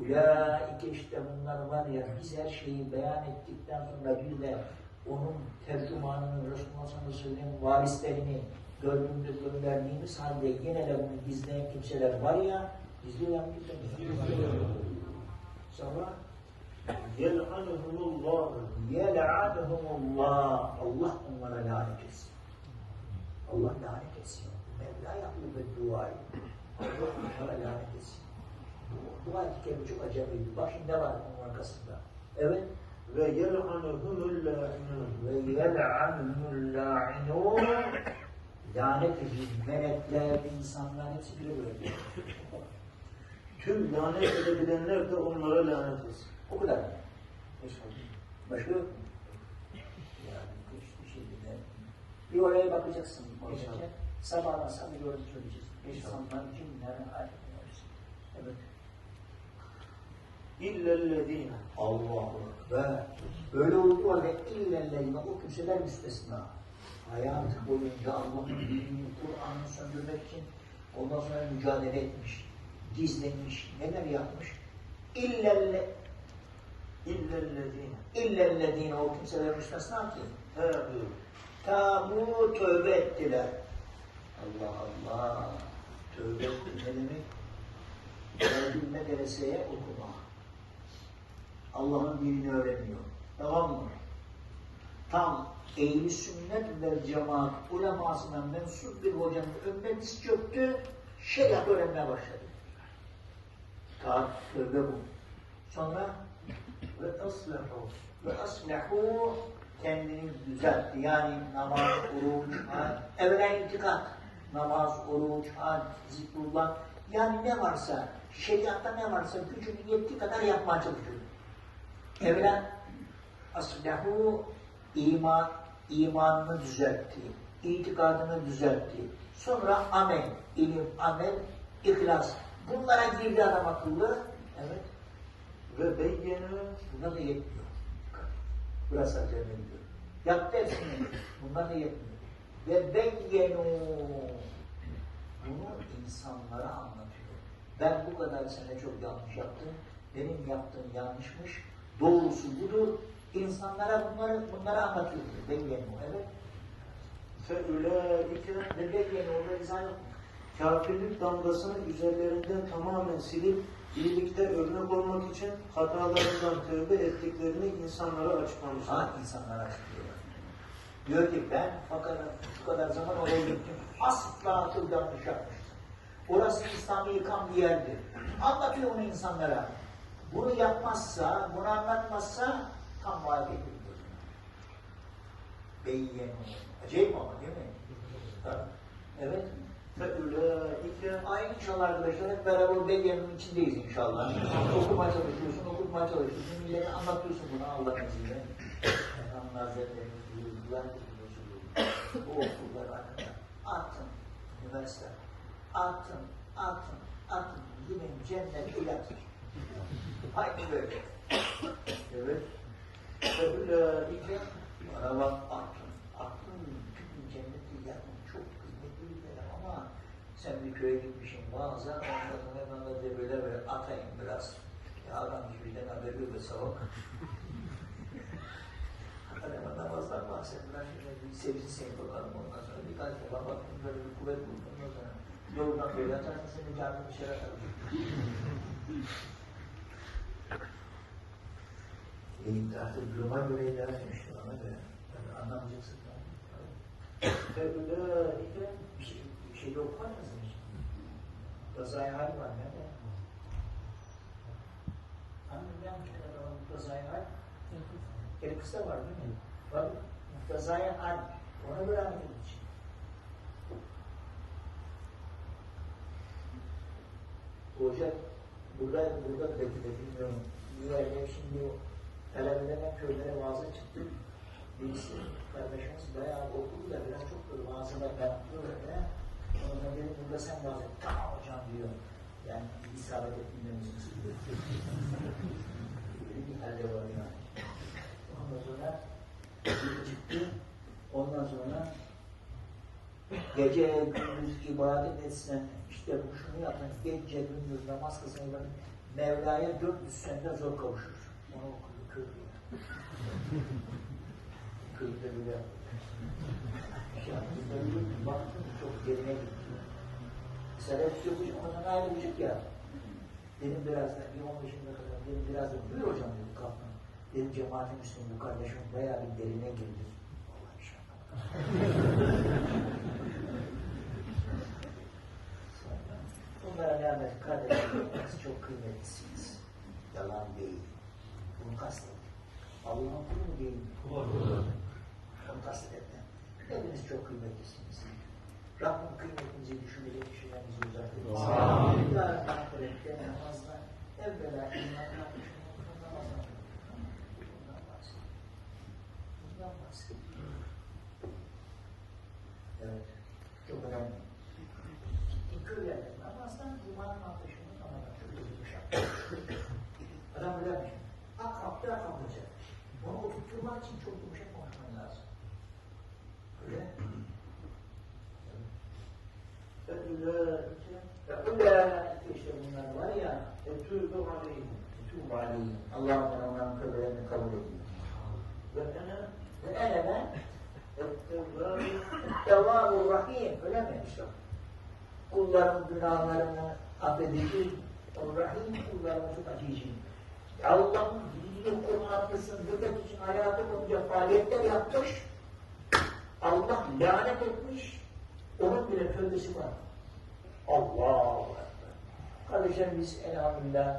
Ulaike işte bunlar var ya biz her şeyi beyan ettikten sonra bir de onun tercümanını Resulullah sallallahu varislerini gördüğümde gönderdiğimiz halde yine de bunu gizleyen kimseler var ya gizleyen kimseler. Sonra Yel'anuhumullah. yel'anuhumullah Allah onlara lanet etsin. Allah lanet etsin. Mevla yapıyor ve duayı. Allah onlara lanet etsin. Bu, ayet-i kerime çok acayip. Bak şimdi ne var onun arkasında. Evet. Ve yel'anuhumul la'inun. Ve yel'anhumul la'inun lanet edin. Melekler, insanlar hepsi bile böyle. Tüm lanet edebilenler de onlara lanet etsin. O kadar. Başka yok mu? Yani hiçbir bile. Bir oraya bakacaksın. Sabahdan sabah bir orada söyleyeceğiz. İnşallah. İnsanlar ayrılıyoruz. Evet. İllellezine. Allahu Ekber. Böyle olduğu halde illellezine o kimseler müstesna. Hayatı boyunca Allah'ın dinini, Kur'an'ı söndürmek için ondan sonra mücadele etmiş, gizlenmiş, neler yapmış? İllelle, İllellezine. illellezine o kimseler müstesna ki Tâbû. tabu tövbe ettiler. Allah Allah. Tövbe ne demek? Geldiğin medreseye okuma. Allah'ın dinini öğreniyor. Tamam mı? Tam ehli sünnet ve cemaat ulemasından mensup bir hocanın diz çöktü, şeriat öğrenmeye başladı. Ta tövbe bu. Sonra Ve aslehu. ve aslehu kendini düzeltti. Yani namaz, oruç, hac, evvela itikat, namaz, oruç, hac, zikrullah. Yani ne varsa, şeriatta ne varsa gücünün yettiği kadar yapmaya çalışıyor. Evvela aslehu iman, imanını düzeltti, itikadını düzeltti. Sonra amel, ilim, amel, ihlas. Bunlara girdi adam akıllı. Evet. Ve beyyenu. Bunlar da yetmiyor. Burası acele ediyor. Yaptı hepsini. Bunlar da yetmiyor. Ve beyyenu. Bunu insanlara anlatıyor. Ben bu kadar sene çok yanlış yaptım. Benim yaptığım yanlışmış. Doğrusu budur. İnsanlara bunları bunları anlatıyor. Beyyenu. Evet. Fe ulaike. Ve beyyenu. Orada izah yok? Kafirlik damgasını üzerlerinden tamamen silip iyilikte örnek olmak için hatalarından tövbe ettiklerini insanlara açıklamışlar. Ha insanlara açıklıyorlar. Diyor ki ben fakat şu kadar zaman oraya gittim. Asla akıl yanlış yapmıştım. Orası İslam'ı yıkan bir yerdi. Anlatıyor onu insanlara. Bunu yapmazsa, bunu anlatmazsa tam vaat. Beyyenu. Acayip ama değil mi? Evet. Fe ulaike. Aynı inşallah arkadaşlar hep beraber Beyyeno'nun içindeyiz inşallah. okumaya çalışıyorsun, okutmaya çalışıyorsun. Millete anlatıyorsun bunu Allah'ın izniyle. Efendim Hazretleri buyurdular bu okullar hakkında atın, üniversite, atın, atın, atın, yine cennete yatır. Aynı böyle. Evet. Fe ulaike. Bana bak atın, bütün cenneti yakın, çok kıymetli bir yer ama sen bir köye gitmişsin mağaza, ondan sonra hemen de böyle böyle atayım biraz. Ya adam hiçbirden haberi yok ve savak. Adama namazdan bahsettiler, şimdi bir sevsin seni bakalım ondan sonra birkaç defa baktım böyle bir kuvvet buldum ondan sonra yoldan böyle atarsın seni caminin içeri atarım. Eğitim artık duruma göre idare etmişti ona göre. Yani anlamayacaksın. Ulaike. Bir şey, bir şey yok var mı senin için? Gazaya hal var nerede? Anlayan Gazaya hal. Geri kısa var değil mi? Var mı? Gazaya hal. Ona göre hareket edecek. Hoca burada burada da belki de bilmiyorum. Niye şimdi talebelere köylere vaazı çıktı. Birisi kardeşimiz bayağı okudu da biraz çok böyle vaazına yapıyor öyle. Ona dedim burada sen vaaz et. Tamam hocam diyor. Yani isabet. Böyle bir halde var yani. Ondan sonra çıktı. Ondan sonra gece gündüz ibadet etsen işte bu şunu yapın. Gece gündüz namaz ibadet Mevla'ya 400 senede zor kavuşur. Onu okudu. Kıl da bile. Bir baktım çok derine gitti. Sebep yok o zaman ayrılacak ya. Dedim birazdan bir 15 dakika kadar dedim birazdan buyur hocam dedim kalkın. Dedim cemaatin üstünde bu kardeşim bayağı bir derine girdi. Vallahi inşallah. Sonra Bunlara rağmen çok kıymetlisiniz. Yalan değil. Bunu kastettim. Allah'ın kulu mu değil mi? Onu kastettim. Hepiniz çok kıymetlisiniz. Rabbim kıymetinizi düşünecek kişilerinizi uzak etsin. Amin. Yarın ahirette namazla evvela imanla Ulaike işte bunlar var. Allah bana onların tövbelerini kabul ediyor. Ve ene ve ene ben Ettevâbu rahim. Öyle mi işte? Kulların günahlarını affedici. O rahim kullarını çok acıyıcı. Allah'ın dilini kullanmasını hürmet için hayatı boyunca faaliyetler yapmış. Allah lanet etmiş. Onun bile tövbesi var. Allahu Ekber. Kardeşlerim biz elhamdülillah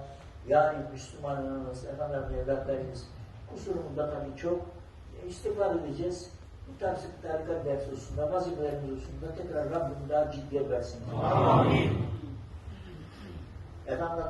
yani Müslümanlarımız, efendim evlatlarımız kusurumuz da tabii çok e, istiğfar edeceğiz. Bu tarz tarikat dersi hususunda, vazifelerimiz hususunda tekrar Rabbim daha ciddiye versin. Amin. Efendim